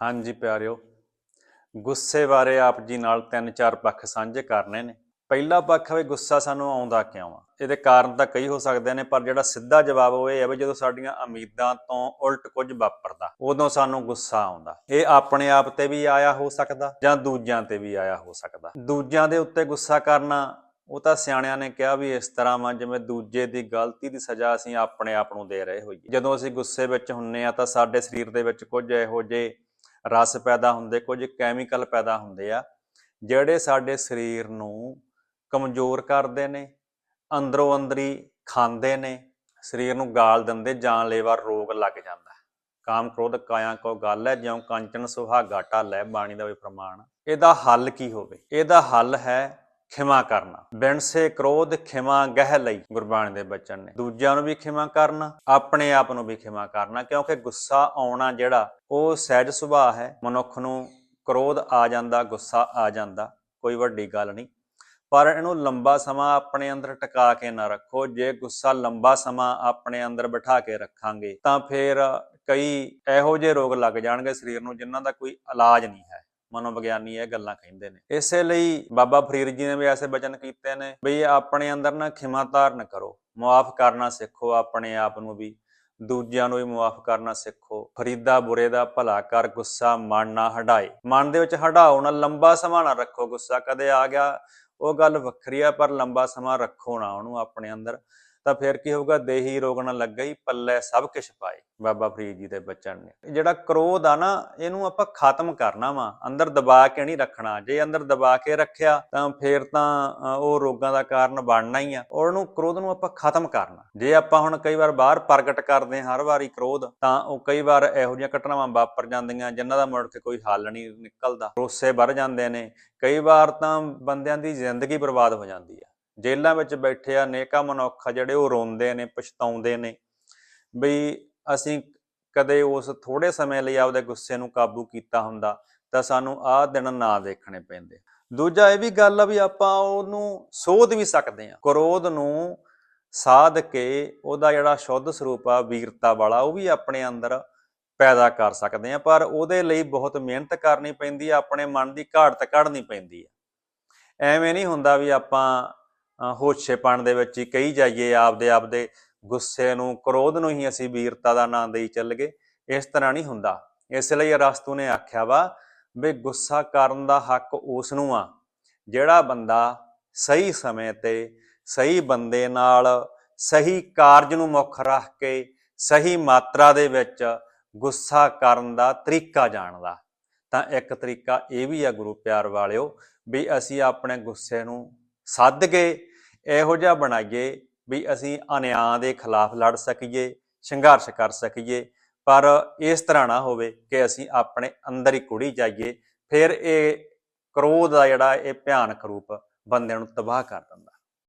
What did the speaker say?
ਹਾਂਜੀ ਪਿਆਰਿਓ, ਗੁੱਸੇ ਬਾਰੇ ਆਪ ਜੀ ਨਾਲ ਤਿੰਨ ਚਾਰ ਪੱਖ ਸਾਂਝੇ ਕਰਨੇ ਨੇ। ਪਹਿਲਾ ਪੱਖ ਹੈ ਗੁੱਸਾ ਸਾਨੂੰ ਆਉਂਦਾ ਕਿਉਂ ਆ? ਇਹਦੇ ਕਾਰਨ ਤਾਂ ਕਈ ਹੋ ਸਕਦੇ ਨੇ, ਪਰ ਜਿਹੜਾ ਸਿੱਧਾ ਜਵਾਬ ਉਹ ਇਹ ਹੈ ਵੀ ਜਦੋਂ ਸਾਡੀਆਂ ਉਮੀਦਾਂ ਤੋਂ ਉਲਟ ਕੁਝ ਵਾਪਰਦਾ, ਉਦੋਂ ਸਾਨੂੰ ਗੁੱਸਾ ਆਉਂਦਾ। ਇਹ ਆਪਣੇ ਆਪ ਤੇ ਵੀ ਆਇਆ ਹੋ ਸਕਦਾ ਜਾਂ ਦੂਜਿਆਂ ਤੇ ਵੀ ਆਇਆ ਹੋ ਸਕਦਾ। ਦੂਜਿਆਂ ਦੇ ਉੱਤੇ ਗੁੱਸਾ ਕਰਨਾ, ਉਹ ਤਾਂ ਸਿਆਣਿਆਂ ਨੇ ਕਿਹਾ ਵੀ ਇਸ ਤਰ੍ਹਾਂ ਵਾ, ਜਿਵੇਂ ਦੂਜੇ ਦੀ ਗਲਤੀ ਦੀ ਸਜ਼ਾ ਅਸੀਂ ਆਪਣੇ ਆਪ ਨੂੰ ਦੇ ਰਹੇ ਹੋਈਏ। ਜਦੋਂ ਅਸੀਂ ਗੁੱਸੇ ਵਿੱਚ ਹੁੰਨੇ ਆ ਤਾਂ ਸਾਡੇ ਸਰੀਰ ਦੇ ਵਿੱਚ ਕੁਝ ਇਹੋ ਜਿਹੇ ਰਸ ਪੈਦਾ ਹੁੰਦੇ, ਕੁਝ ਕੈਮੀਕਲ ਪੈਦਾ ਹੁੰਦੇ ਆ, ਜਿਹੜੇ ਸਾਡੇ ਸਰੀਰ ਨੂੰ ਕਮਜ਼ੋਰ ਕਰਦੇ ਨੇ, ਅੰਦਰੋਂ ਅੰਦਰੀ ਖਾਂਦੇ ਨੇ, ਸਰੀਰ ਨੂੰ ਗਾਲ ਦਿੰਦੇ ਜਾਨਲੇਵਾ ਰੋਗ ਲੱਗ ਜਾਂਦਾ ਹੈ। ਕਾਮ ਕ੍ਰੋਧ ਕਾਇਆ ਕੋ ਗੱਲ ਹੈ, ਜਿਉਂ ਕੰਚਨ ਸੁਹਾਗਾ ਢਾਲੈ ਬਾਣੀ ਦਾ ਵੀ ਪ੍ਰਮਾਣ ਇਹਦਾ ਹੱਲ ਕੀ ਹੋਵੇ ਇਹਦਾ ਹੱਲ ਹੈ ਖਿਮਾ ਕਰਨਾ। ਬਿਨ ਸੇ ਕ੍ਰੋਧ ਖਿਮਾ ਗਹਿ ਲਈ ਗੁਰਬਾਣੀ ਦੇ ਬਚਨ ਨੇ। ਦੂਜਿਆਂ ਨੂੰ ਵੀ ਖਿਮਾ ਕਰਨਾ, ਆਪਣੇ ਆਪ ਨੂੰ ਵੀ ਖਿਮਾ ਕਰਨਾ, ਕਿਉਂਕਿ ਗੁੱਸਾ ਆਉਣਾ ਜਿਹੜਾ, ਉਹ ਸਹਿਜ ਸੁਭਾਅ ਹੈ। ਮਨੁੱਖ ਨੂੰ ਕ੍ਰੋਧ ਆ ਜਾਂਦਾ, ਗੁੱਸਾ ਆ ਜਾਂਦਾ, ਕੋਈ ਵੱਡੀ ਗੱਲ ਨਹੀਂ। ਪਰ ਇਹਨੂੰ ਲੰਬਾ ਸਮਾਂ ਆਪਣੇ ਅੰਦਰ ਟਿਕਾ ਕੇ ਨਾ ਰੱਖੋ। ਜੇ ਗੁੱਸਾ ਲੰਬਾ ਸਮਾਂ ਆਪਣੇ ਅੰਦਰ ਬਿਠਾ ਕੇ ਰੱਖਾਂਗੇ, ਤਾਂ ਫਿਰ ਕਈ ਇਹੋ ਜਿਹੇ ਰੋਗ ਲੱਗ ਜਾਣਗੇ ਸਰੀਰ ਨੂੰ, ਜਿਨ੍ਹਾਂ ਦਾ ਕੋਈ ਇਲਾਜ ਨਹੀਂ ਹੈ। ਮਨੋਵਿਗਿਆਨੀ ਇਹ ਗੱਲਾਂ ਕਹਿੰਦੇ ਨੇ। ਇਸੇ ਲਈ ਬਾਬਾ ਫਰੀਦ ਜੀ ਨੇ ਵੀ ਐਸੇ ਬਚਨ ਕੀਤੇ ਨੇ ਬਈ ਆਪਣੇ ਅੰਦਰ ਨਾ ਖਿਮਾ ਧਾਰਨ ਕਰੋ, ਮੁਆਫ ਕਰਨਾ ਸਿੱਖੋ ਆਪਣੇ ਆਪ ਨੂੰ ਵੀ, ਦੂਜਿਆਂ ਨੂੰ ਵੀ ਮੁਆਫ ਕਰਨਾ ਸਿੱਖੋ, ਫਰੀਦਾ ਬੁਰੇ ਦਾ ਭਲਾ ਕਰ, ਗੁੱਸਾ ਮਨ ਨਾ ਹਟਾਏ। ਮਨ ਦੇ ਵਿੱਚ ਹਟਾਓ, ਨਾ ਲੰਬਾ ਸਮਾਂ ਨਾ ਰੱਖੋ, ਗੁੱਸਾ ਕਦੇ ਆ ਗਿਆ, ਉਹ ਗੱਲ ਵੱਖਰੀ ਆ, ਪਰ ਲੰਬਾ ਸਮਾਂ ਰੱਖੋ ਨਾ ਉਹਨੂੰ ਆਪਣੇ ਅੰਦਰ। ਤਾਂ ਫਿਰ ਕੀ ਹੋਊਗਾ? ਦੇਹੀ ਰੋਗ ਨਾ ਲੱਗਾ ਹੀ ਪੱਲੇ ਸਭ ਕੁਝ ਪਾਏ ਬਾਬਾ ਫਰੀਦ ਜੀ ਦੇ ਬਚਨ ਨੇ। ਜਿਹੜਾ ਕ੍ਰੋਧ ਆ ਨਾ, ਇਹਨੂੰ ਆਪਾਂ ਖਤਮ ਕਰਨਾ ਵਾ, ਅੰਦਰ ਦਬਾ ਕੇ ਨਹੀਂ ਰੱਖਣਾ। ਜੇ ਅੰਦਰ ਦਬਾ ਕੇ ਰੱਖਿਆ, ਤਾਂ ਫਿਰ ਤਾਂ ਉਹ ਰੋਗਾਂ ਦਾ ਕਾਰਨ ਬਣਨਾ ਹੀ ਆ। ਉਹਨੂੰ ਕ੍ਰੋਧ ਨੂੰ ਆਪਾਂ ਖਤਮ ਕਰਨਾ। ਜੇ ਆਪਾਂ ਹੁਣ ਕਈ ਵਾਰ ਬਾਹਰ ਪ੍ਰਗਟ ਕਰਦੇ ਹਾਂ, ਹਰ ਵਾਰੀ ਕ੍ਰੋਧ, ਤਾਂ ਉਹ ਕਈ ਵਾਰ ਇਹੋ ਜਿਹੀਆਂ ਘਟਨਾਵਾਂ ਵਾਪਰ ਜਾਂਦੀਆਂ, ਜਿਨ੍ਹਾਂ ਦਾ ਮੁੜ ਕੇ ਕੋਈ ਹੱਲ ਨਹੀਂ ਨਿਕਲਦਾ। ਰੋਸੇ ਵੱਧ ਜਾਂਦੇ ਨੇ। ਕਈ ਵਾਰ ਤਾਂ ਬੰਦਿਆਂ ਦੀ ਜ਼ਿੰਦਗੀ ਬਰਬਾਦ ਹੋ ਜਾਂਦੀ ਆ। ਜੇਲ੍ਹਾਂ ਵਿੱਚ ਬੈਠੇ ਆ, ਨੇਕਾ ਮਨੁੱਖ ਆ ਜਿਹੜੇ ਉਹ ਰੋਂਦੇ ਨੇ, ਪਛਤਾਉਂਦੇ ਨੇ ਬਈ ਅਸੀਂ ਕਦੇ ਉਸ ਥੋੜੇ ਸਮੇਂ ਲਈ ਆਪਦੇ ਗੁੱਸੇ ਨੂੰ ਕਾਬੂ ਕੀਤਾ ਹੁੰਦਾ ਤਾਂ ਸਾਨੂੰ ਆਹ ਦਿਨ ਨਾ ਦੇਖਣੇ ਪੈਂਦੇ। ਦੂਜਾ ਇਹ ਵੀ ਗੱਲ ਆ ਵੀ ਆਪਾਂ ਉਹਨੂੰ ਸੋਧ ਵੀ ਸਕਦੇ ਆ ਕ੍ਰੋਧ ਨੂੰ ਸਾਧ ਕੇ ਉਹਦਾ ਜਿਹੜਾ ਸ਼ੁੱਧ ਸਰੂਪ ਆ, ਵੀਰਤਾ ਵਾਲਾ, ਉਹ ਵੀ ਆਪਣੇ ਅੰਦਰ ਪੈਦਾ ਕਰ ਸਕਦੇ ਆ ਪਰ ਉਹਦੇ ਲਈ ਬਹੁਤ ਮਿਹਨਤ ਕਰਨੀ ਪੈਂਦੀ ਆ, ਆਪਣੇ ਮਨ ਦੀ ਘਾੜਤ ਕੱਢਣੀ ਪੈਂਦੀ ਆ। ਐਵੇਂ ਨਹੀਂ ਹੁੰਦਾ ਵੀ ਆਪਾਂ ਅ, ਹੋਛੇਪਣ ਦੇ ਵਿੱਚ ਹੀ ਕਹੀ ਜਾਈਏ ਆਪਦੇ ਆਪਦੇ ਗੁੱਸੇ ਨੂੰ ਕ੍ਰੋਧ ਨੂੰ ਹੀ ਅਸੀਂ ਵੀਰਤਾ ਦਾ ਨਾਂ ਦੇਈ ਚੱਲ ਗਏ। ਇਸ ਤਰ੍ਹਾਂ ਨਹੀਂ ਹੁੰਦਾ। ਇਸ ਲਈ ਅਰਸਤੂ ਨੇ ਆਖਿਆ ਵਾ ਵੀ ਗੁੱਸਾ ਕਰਨ ਦਾ ਹੱਕ ਉਸ ਨੂੰ ਆ ਜਿਹੜਾ ਬੰਦਾ ਸਹੀ ਸਮੇਂ ਤੇ ਸਹੀ ਬੰਦੇ ਨਾਲ ਸਹੀ ਕਾਰਜ ਨੂੰ ਮੁੱਖ ਰੱਖ ਕੇ ਸਹੀ ਮਾਤਰਾ ਦੇ ਵਿੱਚ ਗੁੱਸਾ ਕਰਨ ਦਾ ਤਰੀਕਾ ਜਾਣਦਾ। ਤਾਂ ਇੱਕ ਤਰੀਕਾ ਇਹ ਵੀ ਆ ਗੁਰੂ ਪਿਆਰ ਵਾਲਿਓ ਵੀ ਅਸੀਂ ਆਪਣੇ ਗੁੱਸੇ ਨੂੰ ਸੱਦ ਕੇ ਇਹੋ ਜਿਹਾ ਬਣਾਈਏ ਵੀ ਅਸੀਂ ਅਨਿਆਂ ਦੇ ਖਿਲਾਫ ਲੜ ਸਕੀਏ, ਸੰਘਰਸ਼ ਕਰ ਸਕੀਏ, ਪਰ ਇਸ ਤਰ੍ਹਾਂ ਨਾ ਹੋਵੇ ਕਿ ਅਸੀਂ ਆਪਣੇ ਅੰਦਰ ਹੀ ਕੁੜੀ ਜਾਈਏ, ਫਿਰ ਇਹ ਕ੍ਰੋਧ ਦਾ ਜਿਹੜਾ ਇਹ ਭਿਆਨਕ ਰੂਪ ਬੰਦੇ ਨੂੰ ਤਬਾਹ ਕਰ ਦਿੰਦਾ।